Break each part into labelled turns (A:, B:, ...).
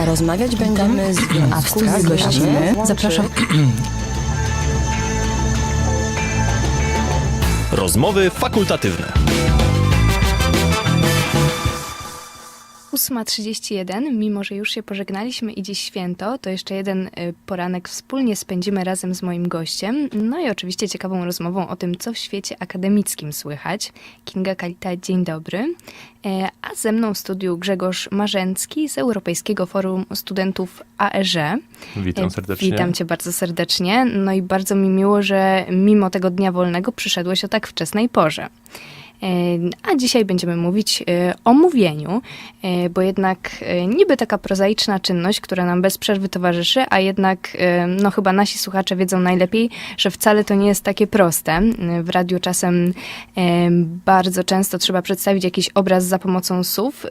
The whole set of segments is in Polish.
A: A rozmawiać będziemy z
B: A wspólnie gościmy. zapraszam.
C: Rozmowy fakultatywne.
D: 8.31, mimo że już się pożegnaliśmy i dziś święto, to jeszcze jeden y, poranek wspólnie spędzimy razem z moim gościem. No i oczywiście ciekawą rozmową o tym, co w świecie akademickim słychać. Kinga Kalita, dzień dobry. E, A ze mną w studiu Grzegorz Marzęcki z Europejskiego Forum Studentów AEŻ.
E: Witam
D: E,
E: serdecznie.
D: Witam cię bardzo serdecznie. No i bardzo mi miło, że mimo tego dnia wolnego przyszedłeś o tak wczesnej porze. E, A dzisiaj będziemy mówić e, o mówieniu, e, bo jednak niby taka prozaiczna czynność, która nam bez przerwy towarzyszy, a jednak no chyba nasi słuchacze wiedzą najlepiej, że wcale to nie jest takie proste. W radiu czasem bardzo często trzeba przedstawić jakiś obraz za pomocą słów,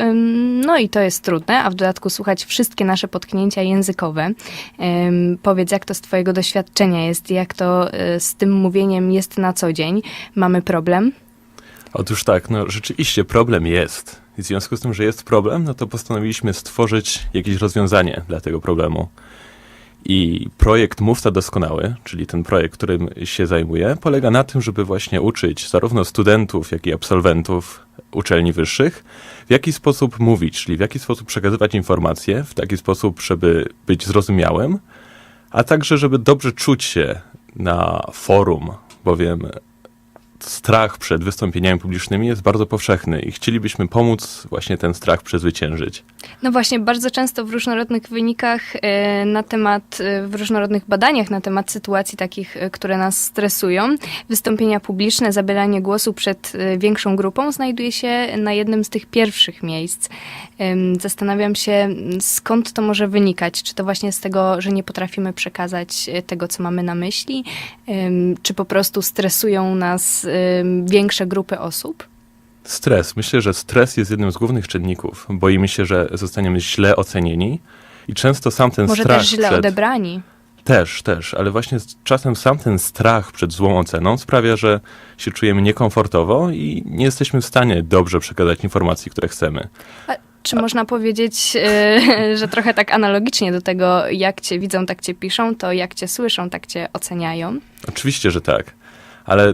D: no i to jest trudne, a w dodatku słuchać wszystkie nasze potknięcia językowe. Powiedz, jak to z twojego doświadczenia jest, jak to z tym mówieniem jest na co dzień? Mamy problem?
E: Otóż tak, no rzeczywiście problem jest. I w związku z tym, że jest problem, no to postanowiliśmy stworzyć jakieś rozwiązanie dla tego problemu. I projekt Mówca Doskonały, czyli ten projekt, którym się zajmuję, polega na tym, żeby właśnie uczyć zarówno studentów, jak i absolwentów uczelni wyższych, w jaki sposób mówić, czyli w jaki sposób przekazywać informacje, w taki sposób, żeby być zrozumiałym, a także, żeby dobrze czuć się na forum, bowiem strach przed wystąpieniami publicznymi jest bardzo powszechny i chcielibyśmy pomóc właśnie ten strach przezwyciężyć.
D: No właśnie, bardzo często w różnorodnych wynikach e, na temat, e, w różnorodnych badaniach na temat sytuacji takich, e, które nas stresują, wystąpienia publiczne, zabieranie głosu przed większą grupą znajduje się na jednym z tych pierwszych miejsc. Zastanawiam się, skąd to może wynikać. Czy to właśnie z tego, że nie potrafimy przekazać tego, co mamy na myśli, czy po prostu stresują nas większe grupy osób?
E: Stres. Myślę, że stres jest jednym z głównych czynników. Boimy się, że zostaniemy źle ocenieni i często sam ten
D: Może
E: strach
D: też źle
E: przed...
D: odebrani?
E: Też, też, ale właśnie z czasem sam ten strach przed złą oceną sprawia, że się czujemy niekomfortowo i nie jesteśmy w stanie dobrze przekazać informacji, które chcemy.
D: A czy można powiedzieć, e, że trochę tak analogicznie do tego, jak cię widzą, tak cię piszą, to jak cię słyszą, tak cię oceniają?
E: Oczywiście, że tak, ale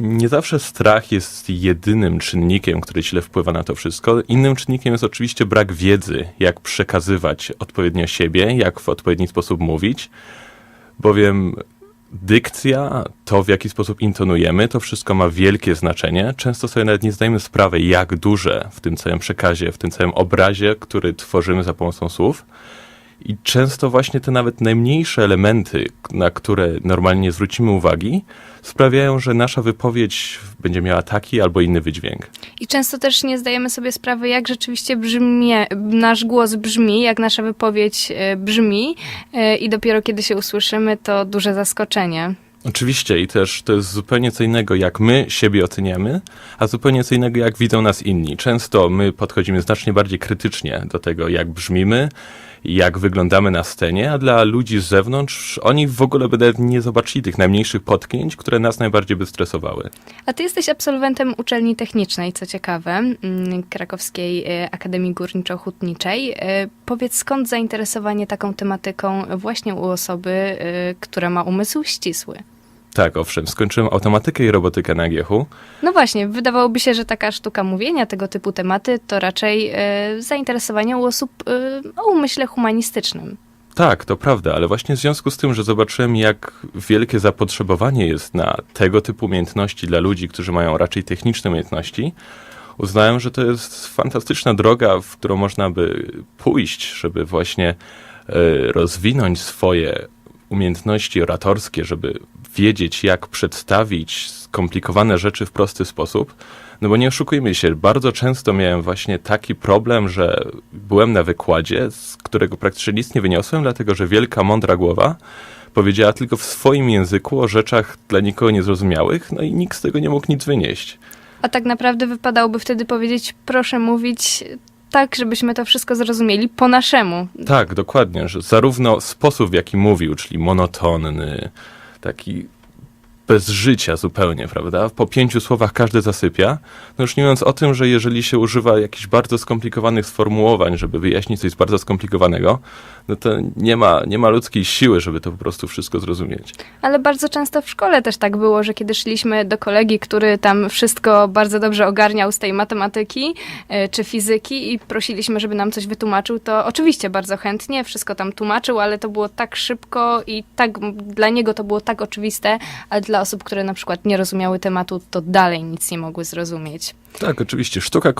E: nie zawsze strach jest jedynym czynnikiem, który źle wpływa na to wszystko. Innym czynnikiem jest oczywiście brak wiedzy, jak przekazywać odpowiednio siebie, jak w odpowiedni sposób mówić, bowiem dykcja, to w jaki sposób intonujemy, to wszystko ma wielkie znaczenie. Często sobie nawet nie zdajemy sprawy, jak duże w tym całym przekazie, w tym całym obrazie, który tworzymy za pomocą słów. I często właśnie te nawet najmniejsze elementy, na które normalnie nie zwrócimy uwagi, sprawiają, że nasza wypowiedź będzie miała taki albo inny wydźwięk.
D: I często też nie zdajemy sobie sprawy, jak rzeczywiście brzmie, nasz głos brzmi, jak nasza wypowiedź e, brzmi e, i dopiero kiedy się usłyszymy, to duże zaskoczenie.
E: Oczywiście i też to jest zupełnie co innego, jak my siebie oceniamy, a zupełnie co innego, jak widzą nas inni. Często my podchodzimy znacznie bardziej krytycznie do tego, jak brzmimy, jak wyglądamy na scenie, a dla ludzi z zewnątrz, oni w ogóle by nie zobaczyli tych najmniejszych potknięć, które nas najbardziej by stresowały.
D: A ty jesteś absolwentem uczelni technicznej, co ciekawe, mm, Krakowskiej e, Akademii Górniczo-Hutniczej. E, Powiedz, skąd zainteresowanie taką tematyką właśnie u osoby, e, która ma umysł ścisły?
E: Tak, owszem, skończyłem automatykę i robotykę na GH.
D: No właśnie, wydawałoby się, że taka sztuka mówienia, tego typu tematy, to raczej e, zainteresowanie u osób e, o umyśle humanistycznym.
E: Tak, to prawda, ale właśnie w związku z tym, że zobaczyłem, jak wielkie zapotrzebowanie jest na tego typu umiejętności dla ludzi, którzy mają raczej techniczne umiejętności, uznałem, że to jest fantastyczna droga, w którą można by pójść, żeby właśnie e, rozwinąć swoje umiejętności oratorskie, żeby wiedzieć, jak przedstawić skomplikowane rzeczy w prosty sposób. No bo nie oszukujmy się, bardzo często miałem właśnie taki problem, że byłem na wykładzie, z którego praktycznie nic nie wyniosłem, dlatego że wielka, mądra głowa powiedziała tylko w swoim języku o rzeczach dla nikogo niezrozumiałych, no i nikt z tego nie mógł nic wynieść.
D: A tak naprawdę wypadałoby wtedy powiedzieć, proszę mówić tak, żebyśmy to wszystko zrozumieli po naszemu.
E: Tak, dokładnie, że zarówno sposób, w jaki mówił, czyli monotonny, taki bez życia zupełnie, prawda? Po pięciu słowach każdy zasypia. No już nie mówiąc o tym, że jeżeli się używa jakichś bardzo skomplikowanych sformułowań, żeby wyjaśnić coś bardzo skomplikowanego, no to nie ma, nie ma ludzkiej siły, żeby to po prostu wszystko zrozumieć.
D: Ale bardzo często w szkole też tak było, że kiedy szliśmy do kolegi, który tam wszystko bardzo dobrze ogarniał z tej matematyki e, czy fizyki i prosiliśmy, żeby nam coś wytłumaczył, to oczywiście bardzo chętnie wszystko tam tłumaczył, ale to było tak szybko i tak dla niego to było tak oczywiste, ale osób, które na przykład nie rozumiały tematu, to dalej nic nie mogły zrozumieć.
E: Tak, oczywiście. Sztuka